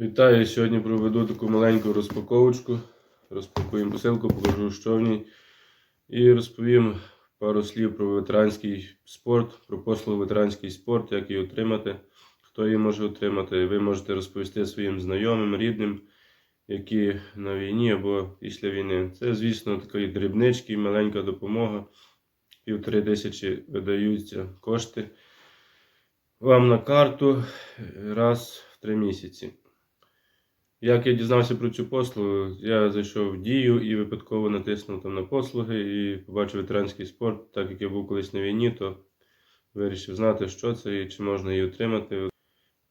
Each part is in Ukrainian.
Вітаю! Сьогодні проведу таку маленьку розпаковочку. Розпакуємо посилку, покажу, що в ній. І розповім пару слів про ветеранський спорт, про послугу ветеранський спорт, як її отримати, хто її може отримати. Ви можете розповісти своїм знайомим, рідним, які на війні або після війни. Це, звісно, такої дрібнички, маленька допомога. Півтори тисячі видаються кошти вам на карту раз в три місяці. Як я дізнався про цю послугу, я зайшов в дію і випадково натиснув там на послуги і побачив ветеранський спорт. Так як я був колись на війні, то вирішив знати, що це і чи можна її отримати.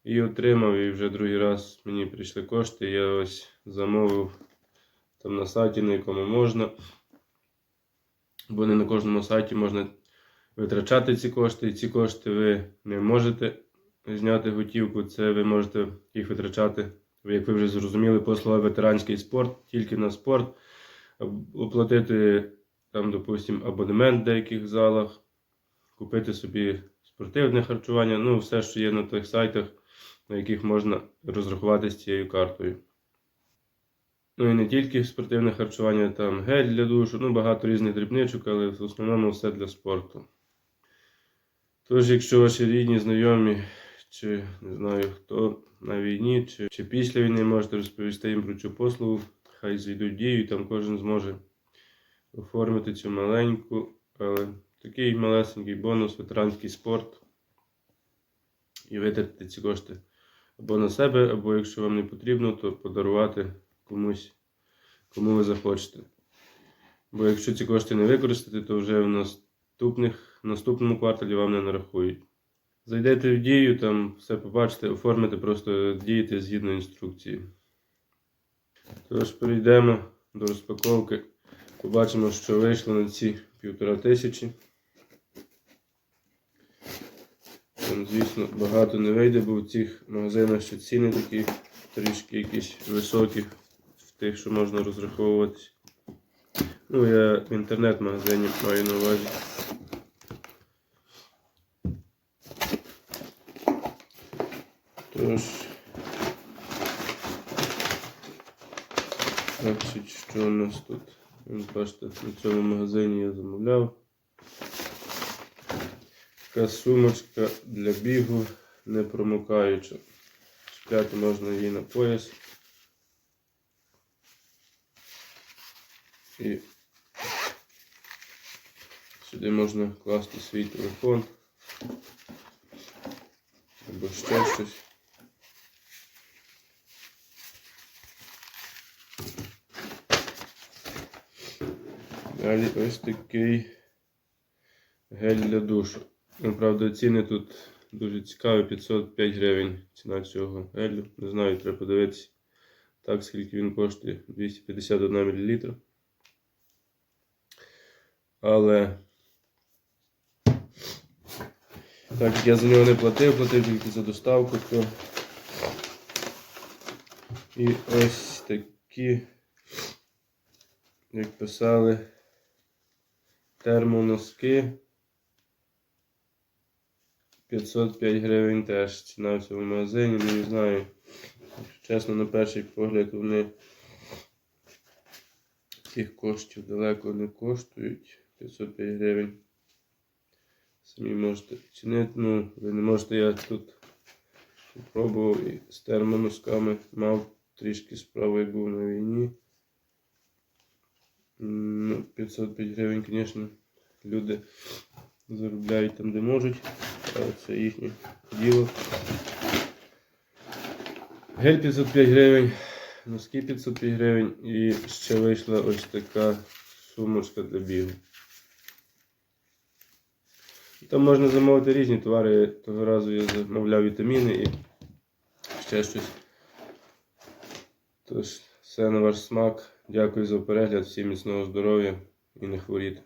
І отримав, і вже другий раз мені прийшли кошти. Я ось замовив там на сайті, на якому можна. Бо не на кожному сайті можна витрачати ці кошти. І ці кошти ви не можете зняти готівку. Це ви можете їх витрачати як ви вже зрозуміли, послуга ветеранський спорт, тільки на спорт, оплатити там, допустимо, абонемент в деяких залах, купити собі спортивне харчування, ну, все, що є на тих сайтах, на яких можна розрахуватися цією картою. Ну і не тільки спортивне харчування, там гель для душу, ну багато різних дрібничок, але в основному все для спорту. Тож, якщо ваші рідні, знайомі, чи не знаю хто на війні, чи, чи після війни можете розповісти їм про цю послугу. Хай зайдуть дію, там кожен зможе оформити цю маленьку, але такий малесенький бонус, ветеранський спорт. І витратити ці кошти або на себе, або якщо вам не потрібно, то подарувати комусь, кому ви захочете. Бо якщо ці кошти не використати, то вже в наступних, наступному кварталі вам не нарахують. Зайдете в дію, там все побачите, оформите, просто дієте згідно інструкції. Тож перейдемо до розпаковки. Побачимо, що вийшло на ці півтора тисячі. Там, звісно, багато не вийде, бо в цих магазинах ще ціни такі трішки якісь високі, в тих, що можна розраховуватись. Ну, я в інтернет-магазині маю на увазі. Тож, значить, що у нас тут? Бачите, на цьому магазині я замовляв. Така сумочка для бігу не промокаюча. Чіпляти можна її на пояс. І сюди можна класти свій телефон або ще щось. Далі ось такий гель для душу. Ну, правда, ціни тут дуже цікаві, 505 гривень ціна цього гелю. Не знаю, треба подивитися. Так, скільки він коштує 251 мл. Але так як я за нього не платив, платив тільки за доставку, то і ось такі, як писали, термоноски. 505 гривень теж ціна в цьому магазині, не знаю. Чесно, на перший погляд вони цих коштів далеко не коштують. 505 гривень. Самі можете оцінити, ну, ви не можете, я тут пробував і з термоносками мав трішки справу, як був на війні. Ну, 505 гривень, звісно, люди заробляють там, де можуть, але це їхнє діло. Гель 505 гривень, носки 505 гривень і ще вийшла ось така сумочка для бігу. Там можна замовити різні товари. Того разу я замовляв вітаміни і ще щось. Тож, все на ваш смак. Дякую за перегляд, всім міцного здоров'я і не хворіти.